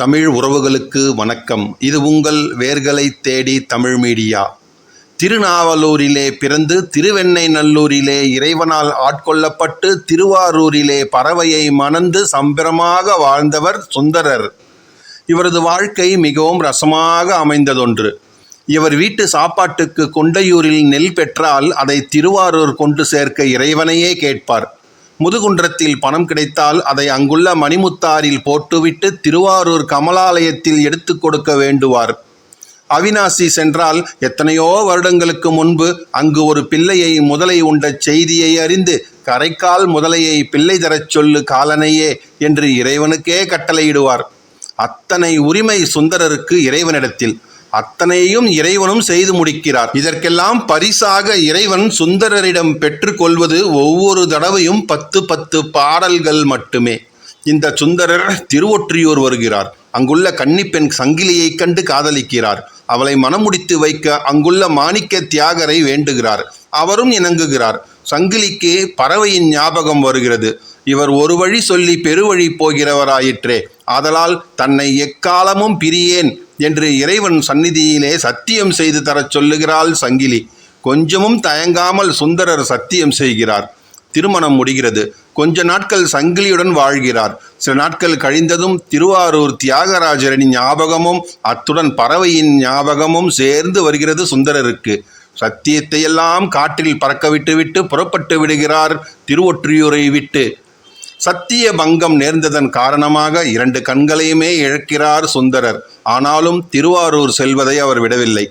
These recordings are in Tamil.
தமிழ் உறவுகளுக்கு வணக்கம். இது உங்கள் வேர்களை தேடி தமிழ் மீடியா. திருநாவலூரிலே பிறந்து திருவெண்ணைநல்லூரிலே இறைவனால் ஆட்கொள்ளப்பட்டு திருவாரூரிலே பறவையை மணந்து சம்பிரமாக வாழ்ந்தவர் சுந்தரர். இவரது வாழ்க்கை மிகவும் ரசமாக அமைந்ததொன்று. இவர் வீட்டு சாப்பாட்டுக்கு கொண்டையூரில் நெல் பெற்றால் அதை திருவாரூர் கொண்டு சேர்க்க இறைவனையே கேட்பார். முதுகுன்றத்தில் பணம் கிடைத்தால் அதை அங்குள்ள மணிமுத்தாரில் போட்டுவிட்டு திருவாரூர் கமலாலயத்தில் எடுத்து கொடுக்க வேண்டுவார். அவினாசி சென்றால் எத்தனையோ வருடங்களுக்கு முன்பு அங்கு ஒரு பிள்ளையை முதலை உண்ட செய்தியை அறிந்து கரைக்கால் முதலையை பிள்ளை தரச் சொல்லு காலனையே என்று இறைவனுக்கே கட்டளையிடுவார். அத்தனை உரிமை சுந்தரருக்கு இறைவனிடத்தில். அத்தனையும் இறைவனும் செய்து முடிக்கிறார். இதற்கெல்லாம் பரிசாக இறைவன் சுந்தரரிடம் பெற்றுக்கொள்வது ஒவ்வொரு தடவையும் பத்து பத்து பாடல்கள் மட்டுமே. இந்த சுந்தரர் திருவொற்றியூர் வருகிறார். அங்குள்ள கன்னிப்பெண் சங்கிலியைக் கண்டு காதலிக்கிறார். அவளை மணமுடித்து வைக்க அங்குள்ள மாணிக்க தியாகரை வேண்டுகிறார். அவரும் இணங்குகிறார். சங்கிலிக்கு பறவையின் ஞாபகம் வருகிறது. இவர் ஒரு வழி சொல்லி பெருவழி போகிறவராயிற்றே. ஆதலால் தன்னை எக்காலமும் பிரியேன். என்று இறைவன் சந்நிதியிலே சத்தியம் செய்து தரச் சொல்லுகிறாள் சங்கிலி. கொஞ்சமும் தயங்காமல் சுந்தரர் சத்தியம் செய்கிறார். திருமணம் முடிகிறது. கொஞ்ச நாட்கள் சங்கிலியுடன் வாழ்கிறார். சில நாட்கள் கழிந்ததும் திருவாரூர் தியாகராஜரின் ஞாபகமும் அத்துடன் பறவையின் ஞாபகமும் சேர்ந்து வருகிறது சுந்தரருக்கு. சத்தியத்தையெல்லாம் காற்றில் பறக்க விட்டுவிட்டு புறப்பட்டு விடுகிறார் திருவொற்றியூரை விட்டு. சத்திய பங்கம் நேர்ந்ததன் காரணமாக இரண்டு கண்களையுமே இழக்கிறார் சுந்தரர். ஆனாலும் திருவாரூர் செல்வதை அவர் விடவில்லை.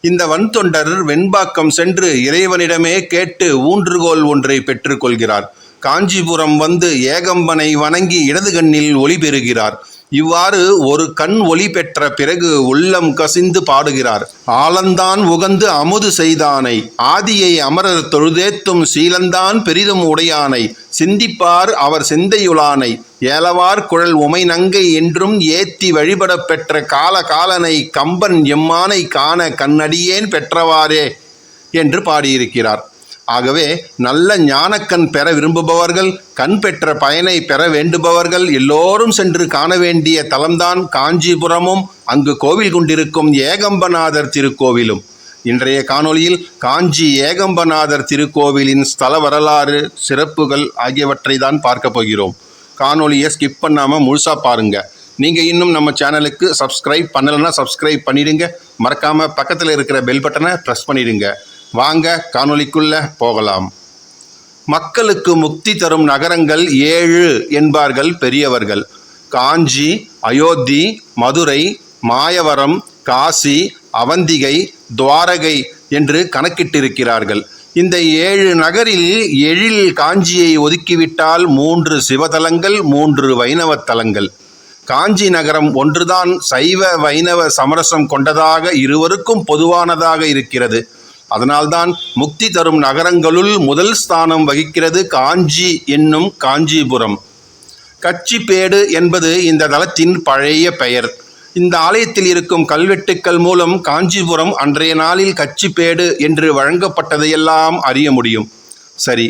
இந்த வன்தொண்டர் வெண்பாக்கம் சென்று இறைவனிடமே கேட்டு ஊன்றுகோல் ஒன்றை பெற்றுக்கொள்கிறார். காஞ்சிபுரம் வந்து ஏகம்பனை வணங்கி இடது கண்ணில் ஒளி பெறுகிறார். இவ்வாறு ஒரு கண் ஒளி பெற்ற பிறகு உள்ளம் கசிந்து பாடுகிறார். ஆலந்தான் உகந்து அமுது செய்தானை ஆதியை அமரர் தொழுதேத்தும் சீலந்தான் பெரிதும் உடையானை சிந்திப்பார் அவர் சிந்தையுளானை ஏலவார் குழல் உமை நங்கை என்றும் ஏத்தி வழிபடப் பெற்ற கால காலனை கம்பன் எம்மானை காண கண்ணடியேன் பெற்றவாறே என்று பாடியிருக்கிறார். ஆகவே நல்ல ஞானக்கண் பெற விரும்புபவர்கள் கண் பெற்ற பயனை பெற வேண்டுபவர்கள் எல்லோரும் சென்று காண வேண்டிய தலம்தான் காஞ்சிபுரமும் அங்கு கோவில் கொண்டிருக்கும் ஏகம்பநாதர் திருக்கோவிலும். இன்றைய காணொளியில் காஞ்சி ஏகம்பநாதர் திருக்கோவிலின் ஸ்தல வரலாறு சிறப்புகள் ஆகியவற்றை தான் பார்க்க போகிறோம். காணொலியை ஸ்கிப் பண்ணாமல் முழுசாக பாருங்கள் நீங்கள் இன்னும் நம்ம சேனலுக்கு சப்ஸ்கிரைப் பண்ணலைன்னா சப்ஸ்கிரைப் பண்ணிடுங்க. மறக்காமல் பக்கத்தில் இருக்கிற பெல் பட்டனை ப்ரெஸ் பண்ணிடுங்க. வாங்க காணொலிக்குள்ள போகலாம். மக்களுக்கு முக்தி தரும் நகரங்கள் ஏழு என்பார்கள் பெரியவர்கள். காஞ்சி அயோத்தி மதுரை மாயவரம் காசி அவந்திகை துவாரகை என்று கணக்கிட்டிருக்கிறார்கள். இந்த ஏழு நகரில் எழில் காஞ்சியை ஒதுக்கிவிட்டால் மூன்று சிவதலங்கள் மூன்று வைணவ தலங்கள். காஞ்சி நகரம் ஒன்றுதான் சைவ வைணவ சமரசம் கொண்டதாக இருவருக்கும் பொதுவானதாக இருக்கிறது. அதனால்தான் முக்தி தரும் நகரங்களுள் முதல் ஸ்தானம் வகிக்கிறது காஞ்சி என்னும் காஞ்சிபுரம். கச்சிப்பேடு என்பது இந்த தலத்தின் பழைய பெயர். இந்த ஆலயத்தில் இருக்கும் கல்வெட்டுக்கள் மூலம் காஞ்சிபுரம் அன்றைய நாளில் கச்சிப்பேடு என்று வழங்கப்பட்டதையெல்லாம் அறிய முடியும். சரி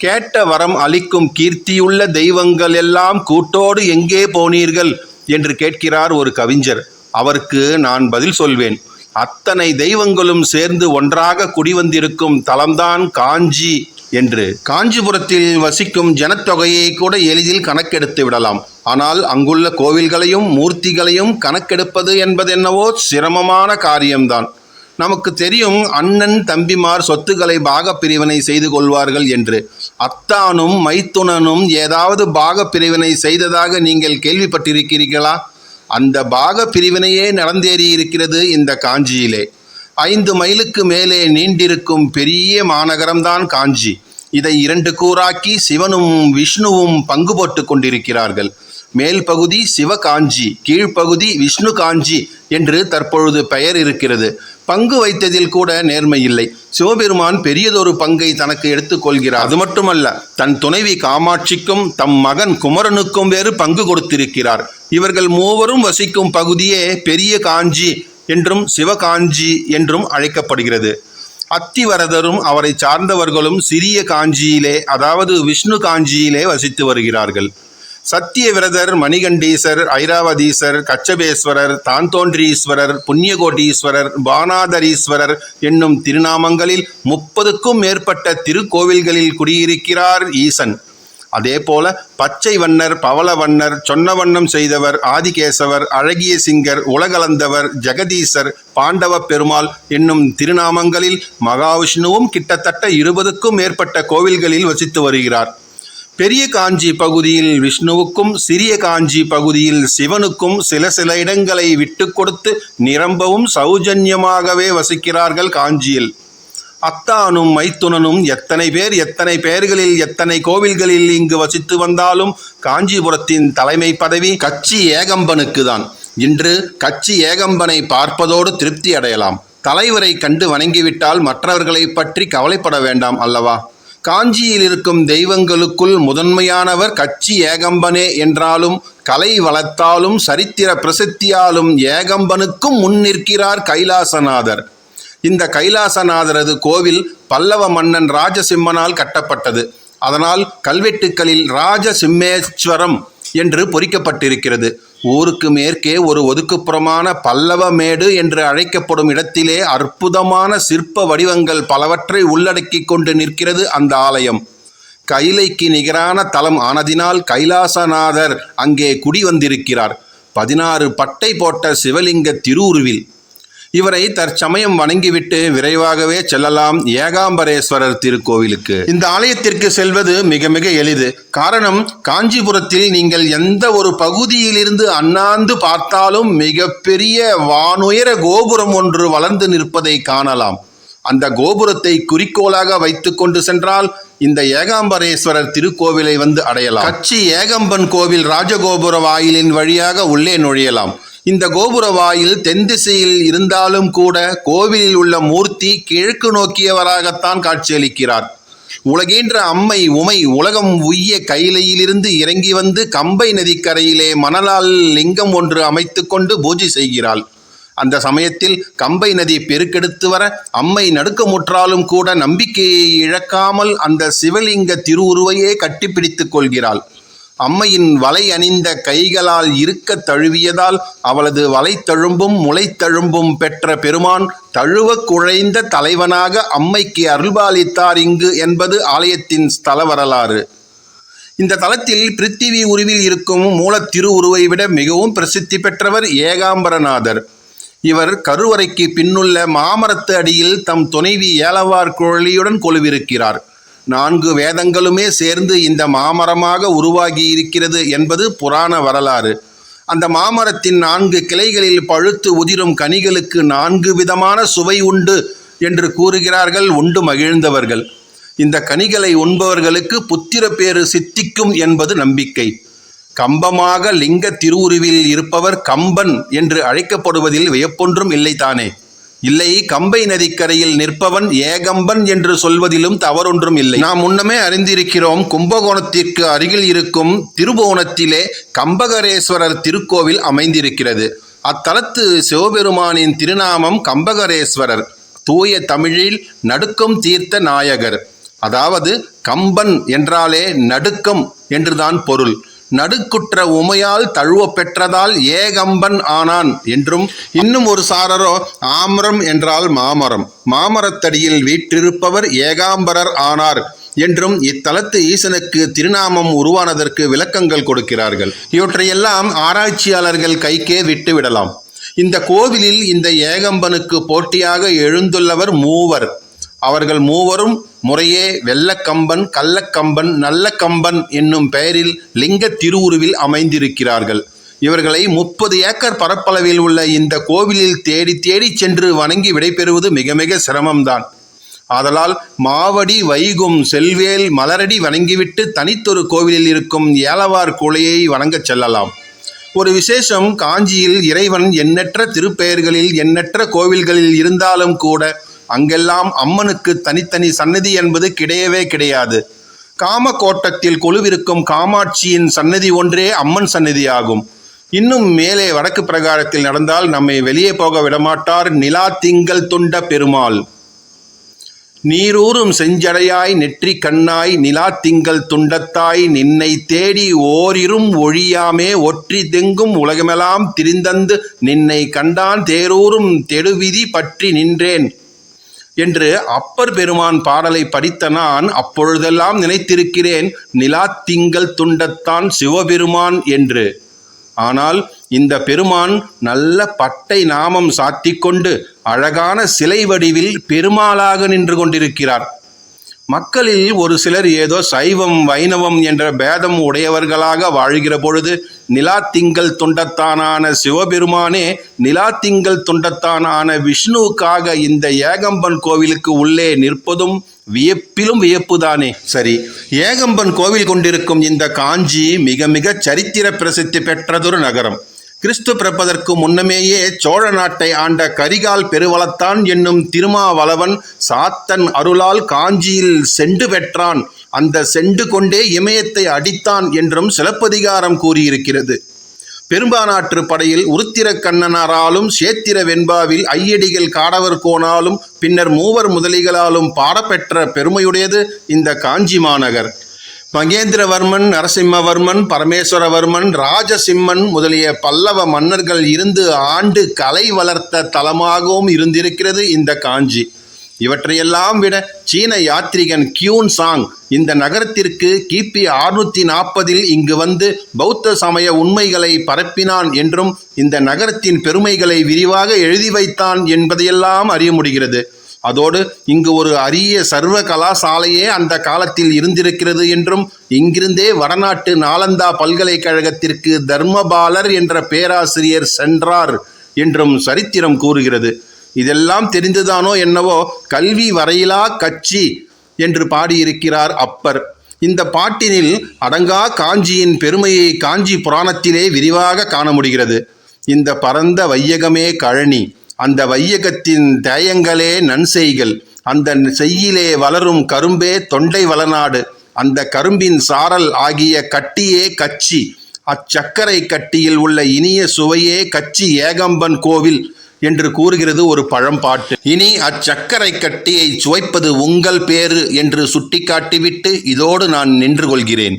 கேட்ட வரம் அளிக்கும் கீர்த்தியுள்ள தெய்வங்கள் எல்லாம் கூட்டோடு எங்கே போனீர்கள்? என்று கேட்கிறார் ஒரு கவிஞர். அவருக்கு நான் பதில் சொல்வேன். அத்தனை தெய்வங்களும் சேர்ந்து ஒன்றாக குடிவந்திருக்கும் தலம்தான் காஞ்சி என்று. காஞ்சிபுரத்தில் வசிக்கும் ஜனத்தொகையை கூட எளிதில் கணக்கெடுத்து விடலாம். ஆனால் அங்குள்ள கோவில்களையும் மூர்த்திகளையும் கணக்கெடுப்பது என்பதென்னவோ சிரமமான காரியம்தான். நமக்கு தெரியும் அண்ணன் தம்பிமார் சொத்துக்களை பாகப்பிரிவினை செய்து கொள்வார்கள் என்று. அத்தானும் மைத்துனனும் ஏதாவது பாகப்பிரிவினை செய்ததாக நீங்கள் கேள்விப்பட்டிருக்கிறீர்களா? அந்த பாக பிரிவினையே நடந்தேறி இருக்கிறது இந்த காஞ்சியிலே. ஐந்து மைலுக்கு மேலே நீண்டிருக்கும் பெரிய மாநகரம்தான் காஞ்சி. இதை இரண்டு கூறாக்கி சிவனும் விஷ்ணுவும் பங்கு போட்டு கொண்டிருக்கிறார்கள். மேல் பகுதி சிவகாஞ்சி கீழ்ப்பகுதி விஷ்ணு காஞ்சி என்று தற்பொழுது பெயர் இருக்கிறது. பங்கு வைத்ததில் கூட நேர்மை இல்லை. சிவபெருமான் பெரியதொரு பங்கை தனக்கு எடுத்துக்கொள்கிறார் அது மட்டுமல்ல தன் துணைவி காமாட்சிக்கும் தம் மகன் குமரனுக்கும் வேறு பங்கு கொடுத்திருக்கிறார். இவர்கள் மூவரும் வசிக்கும் பகுதியே பெரிய காஞ்சி என்றும் சிவகாஞ்சி என்றும் அழைக்கப்படுகிறது. அத்திவரதரும் அவரை சார்ந்தவர்களும் சிறிய காஞ்சியிலே அதாவது விஷ்ணு காஞ்சியிலே வசித்து வருகிறார்கள். சத்தியவிரதர் மணிகண்டீசர் ஐராவதீசர் கச்சபேஸ்வரர் தாந்தோன்றீஸ்வரர் புண்ணியகோட்டீஸ்வரர் பானாதரீஸ்வரர் என்னும் திருநாமங்களில் முப்பதுக்கும் மேற்பட்ட திருக்கோவில்களில் குடியிருக்கிறார் ஈசன். அதேபோல பச்சை வண்ணர் பவளவண்ணர் சொன்னவண்ணம் செய்தவர் ஆதிகேசவர் அழகிய சிங்கர் உலகலந்தவர் ஜெகதீசர் பாண்டவ பெருமாள் என்னும் திருநாமங்களில் மகாவிஷ்ணுவும் கிட்டத்தட்ட இருபதுக்கும் மேற்பட்ட கோவில்களில் வசித்து வருகிறார். பெரிய காஞ்சி பகுதியில் விஷ்ணுவுக்கும் சிறிய காஞ்சி பகுதியில் சிவனுக்கும் சில சில இடங்களை விட்டு கொடுத்து நிரம்பவும் சௌஜன்யமாகவே வசிக்கிறார்கள் காஞ்சியில். அத்தானும் மைத்துனனும் எத்தனை பேர் எத்தனை பெயர்களில் எத்தனை கோவில்களில் இங்கு வசித்து வந்தாலும் காஞ்சிபுரத்தின் தலைமை பதவி கச்சி ஏகம்பனுக்கு தான் இன்று கச்சி ஏகம்பனை பார்ப்பதோடு திருப்தி அடையலாம். தலைவரை கண்டு வணங்கிவிட்டால் மற்றவர்களை பற்றி கவலைப்பட வேண்டாம் அல்லவா? காஞ்சியில் இருக்கும் தெய்வங்களுக்குள் முதன்மையானவர் கட்சி ஏகம்பனே என்றாலும் கலை வளத்தாலும் சரித்திர பிரசித்தியாலும் ஏகம்பனுக்கும் முன் நிற்கிறார் கைலாசநாதர். இந்த கைலாசநாதரது கோவில் பல்லவ மன்னன் ராஜசிம்மனால் கட்டப்பட்டது. அதனால் கல்வெட்டுக்களில் ராஜசிம்மேஸ்வரம் என்று பொறிக்கப்பட்டிருக்கிறது. ஊருக்கு மேற்கே ஒரு ஒதுக்குப்புறமான பல்லவமேடு என்று அழைக்கப்படும் இடத்திலே அற்புதமான சிற்ப வடிவங்கள் பலவற்றை உள்ளடக்கிக் கொண்டு நிற்கிறது அந்த ஆலயம். கைலைக்கு நிகரான தலம் ஆனதினால் கைலாசநாதர் அங்கே குடி வந்திருக்கிறார். பதினாறு பட்டை போட்ட சிவலிங்க திருவுருவில் இவரை தற்சமயம் வணங்கிவிட்டு விரைவாகவே செல்லலாம் ஏகாம்பரேஸ்வரர் திருக்கோவிலுக்கு. இந்த ஆலயத்திற்கு செல்வது மிக மிக எளிது. காரணம் காஞ்சிபுரத்தில் நீங்கள் எந்த ஒரு பகுதியிலிருந்து அண்ணாந்து பார்த்தாலும் மிகப்பெரிய வானுயர கோபுரம் ஒன்று வளர்ந்து நிற்பதை காணலாம். அந்த கோபுரத்தை குறிக்கோளாக வைத்துக்கொண்டு சென்றால் இந்த ஏகாம்பரேஸ்வரர் திருக்கோவிலை வந்து அடையலாம். கச்சி ஏகம்பன் கோவில் ராஜகோபுர வாயிலின் வழியாக உள்ளே நுழையலாம். இந்த கோபுர வாயில் தென் திசையில் இருந்தாலும் கூட கோவிலில் உள்ள மூர்த்தி கிழக்கு நோக்கியவராகத்தான் காட்சியளிக்கிறார். உலகேன்ற அம்மை உமை உலகம் உய்ய கையிலையிலிருந்து இறங்கி வந்து கம்பை நதிக்கரையிலே மணலால் லிங்கம் ஒன்று அமைத்துக்கொண்டு பூஜை செய்கிறாள். அந்த சமயத்தில் கம்பை நதி பெருக்கெடுத்து வர அம்மை நடுக்கமுற்றாலும் கூட நம்பிக்கையை இழக்காமல் அந்த சிவலிங்க திருவுருவையே கட்டிப்பிடித்துக் கொள்கிறாள். அம்மையின் வலை அணிந்த கைகளால் இருக்க தழுவியதால் அவளது வலைத்தழும்பும் முளைத்தழும்பும் பெற்ற பெருமான் தழுவ குழைந்த தலைவனாக அம்மைக்கு அருள்பாலித்தார் இங்கு என்பது ஆலயத்தின் ஸ்தல வரலாறு. இந்த தலத்தில் பிருத்திவி உருவில் இருக்கும் மூலத்திருவுருவை விட மிகவும் பிரசித்தி பெற்றவர் ஏகாம்பரநாதர். இவர் கருவறைக்கு பின்னுள்ள மாமரத்து அடியில் தம் துணைவி ஏலவார் குழலியுடன் கொலுவிருக்கிறார். நான்கு வேதங்களுமே சேர்ந்து இந்த மாமரமாக உருவாகி இருக்கிறது என்பது புராண வரலாறு. அந்த மாமரத்தின் நான்கு கிளைகளில் பழுத்து உதிரும் கனிகளுக்கு நான்கு விதமான சுவை உண்டு என்று கூறுகிறார்கள் உண்டு மகிழ்ந்தவர்கள். இந்த கனிகளை உண்பவர்களுக்கு புத்திர பேறு சித்திக்கும் என்பது நம்பிக்கை. கம்பமாக லிங்க திருவுருவில் இருப்பவர் கம்பன் என்று அழைக்கப்படுவதில் வியப்பொன்றும் இல்லைதானே இல்லை கம்பை நதிக்கரையில் நிற்பவன் ஏகம்பன் என்று சொல்வதிலும் தவறொன்றும் இல்லை. நாம் முன்னமே அறிந்திருக்கிறோம் கும்பகோணத்திற்கு அருகில் இருக்கும் திருபுவனத்திலே கம்பகரேஸ்வரர் திருக்கோவில் அமைந்திருக்கிறது. அத்தலத்து சிவபெருமானின் திருநாமம் கம்பகரேஸ்வரர் தூய தமிழில் நடுக்கம் தீர்த்த நாயகர். அதாவது கம்பன் என்றாலே நடுக்கம் என்றுதான் பொருள். நடுக்குற்ற உமையால் தழுவ பெற்றதால் ஏகம்பன் ஆனான் என்றும் இன்னும் ஒரு சாரரோ ஆமரம் என்றால் மாமரம். மாமரத்தடியில் வீற்றிருப்பவர் ஏகாம்பரர் ஆனார் என்றும் இத்தலத்து ஈசனுக்கு திருநாமம் உருவானதற்கு விளக்கங்கள் கொடுக்கிறார்கள். இவற்றையெல்லாம் ஆராய்ச்சியாளர்கள் கைக்கே விட்டுவிடலாம். இந்த கோவிலில் இந்த ஏகம்பனுக்கு போட்டியாக எழுந்துள்ளவர் மூவர். அவர்கள் மூவரும் முறையே வெள்ளக்கம்பன் கள்ளக்கம்பன் நல்லக்கம்பன் என்னும் பெயரில் லிங்க திருவுருவில் அமைந்திருக்கிறார்கள். இவர்களை முப்பது ஏக்கர் பரப்பளவில் உள்ள இந்த கோவிலில் தேடி தேடி சென்று வணங்கி விடைபெறுவது மிக மிக சிரமம்தான். ஆதலால் மாவடி வைகும் செல்வேல் மலரடி வணங்கிவிட்டு தனித்தொரு கோவிலில் இருக்கும் ஏலவார் குலையை வணங்கச் செல்லலாம். ஒரு விசேஷம் காஞ்சியில் இறைவன் எண்ணற்ற திருப்பெயர்களில் எண்ணற்ற கோவில்களில் இருந்தாலும் கூட அங்கெல்லாம் அம்மனுக்கு தனித்தனி சன்னதி என்பது கிடையவே கிடையாது. காமக்கோட்டத்தில் கொலுவிருக்கும் காமாட்சியின் சன்னதி ஒன்றே அம்மன் சன்னதியாகும். இன்னும் மேலே வடக்கு பிரகாரத்தில் நடந்தால் நம்மை வெளியே போக விடமாட்டார் நிலா திங்கள் துண்ட பெருமாள். நீரூறும் செஞ்சடையாய் நெற்றி கண்ணாய் நிலாத்திங்கள் துண்டத்தாய் நின்னை தேடி ஓரிரும் ஒழியாமே ஒற்றி தெங்கும் உலகமெல்லாம் திரிந்தந்து நின்னை கண்டான் தேரூரும் தெடுவிதி பற்றி நின்றேன். என்று அப்பர் பெருமான் பாடலை படித்த நான் அப்பொழுதெல்லாம் நினைத்திருக்கிறேன் நிலாத்திங்கள் துண்டத்தான் சிவபெருமான் என்று. ஆனால் இந்த பெருமான் நல்ல பட்டை நாமம் சாத்திக்கொண்டு அழகான சிலை வடிவில் பெருமாளாக நின்று கொண்டிருக்கிறார். மக்களில் ஒரு சிலர் ஏதோ சைவம் வைணவம் என்ற பேதம் உடையவர்களாக வாழ்கிற பொழுது நிலாத்திங்கள் துண்டத்தானான சிவபெருமானே நிலாத்திங்கள் துண்டத்தானான விஷ்ணுவுக்காக இந்த ஏகம்பன் கோவிலுக்கு உள்ளே நிற்பதும் வியப்பிலும் வியப்புதானே. சரி ஏகம்பன் கோவில் கொண்டிருக்கும் இந்த காஞ்சி மிக மிக சரித்திர பிரசித்தி பெற்றதொரு நகரம். கிறிஸ்து பிறப்பதற்கு முன்னமேயே சோழ நாட்டை ஆண்ட கரிகால் பெருவளத்தான் என்னும் திருமாவளவன் சாத்தன் அருளால் காஞ்சியில் செண்டு பெற்றான். அந்த செண்டு கொண்டே இமயத்தை அடித்தான் என்றும் சிலப்பதிகாரம் கூறியிருக்கிறது. பெரும்பானாற்று படையில் உருத்திர கண்ணனாராலும் சேத்திர வெண்பாவில் ஐயடிகள் காடவர் கோனாலும் பின்னர் மூவர் முதலிகளாலும் பாடப்பெற்ற பெருமையுடையது இந்த காஞ்சி மாநகர். மகேந்திரவர்மன் நரசிம்மவர்மன் பரமேஸ்வரவர்மன் ராஜசிம்மன் முதலிய பல்லவ மன்னர்கள் இருந்து ஆண்டு கலை வளர்த்த தலமாகவும் இருந்திருக்கிறது இந்த காஞ்சி. இவற்றையெல்லாம் விட சீன யாத்ரிகன் கியூன் சாங் இந்த நகரத்திற்கு கிபி அறுநூத்தி நாற்பதில் இங்கு வந்து பௌத்த சமய உண்மைகளை பரப்பினான் என்றும் இந்த நகரத்தின் பெருமைகளை விரிவாக எழுதி வைத்தான் என்பதையெல்லாம் அறிய முடிகிறது. அதோடு இங்கு ஒரு அரிய சர்வ கலாசாலையே அந்த காலத்தில் இருந்திருக்கிறது என்றும் இங்கிருந்தே வடநாட்டு நாலந்தா பல்கலைக்கழகத்திற்கு தர்மபாலர் என்ற பேராசிரியர் சென்றார் என்றும் சரித்திரம் கூறுகிறது. இதெல்லாம் தெரிந்துதானோ என்னவோ கல்வி வரையிலா கட்சி என்று பாடியிருக்கிறார் அப்பர். இந்த பாட்டினில் அடங்கா காஞ்சியின் பெருமையை காஞ்சி புராணத்திலே விரிவாக காண முடிகிறது. இந்த பரந்த வையகமே கழனி. அந்த வையகத்தின் தேயங்களே நன்செய்கள். அந்த செய்யிலே வளரும் கரும்பே தொண்டை வளநாடு. அந்த கரும்பின் சாரல் ஆகிய கட்டியே கச்சி. அச்சக்கரை கட்டியில் உள்ள இனிய சுவையே கச்சி ஏகம்பன் கோவில் என்று கூறுகிறது ஒரு பழம்பாட்டு. இனி அச்சக்கரை கட்டியை சுவைப்பது உங்கள் பேரு என்று சுட்டிக்காட்டிவிட்டு இதோடு நான் நின்று கொள்கிறேன்.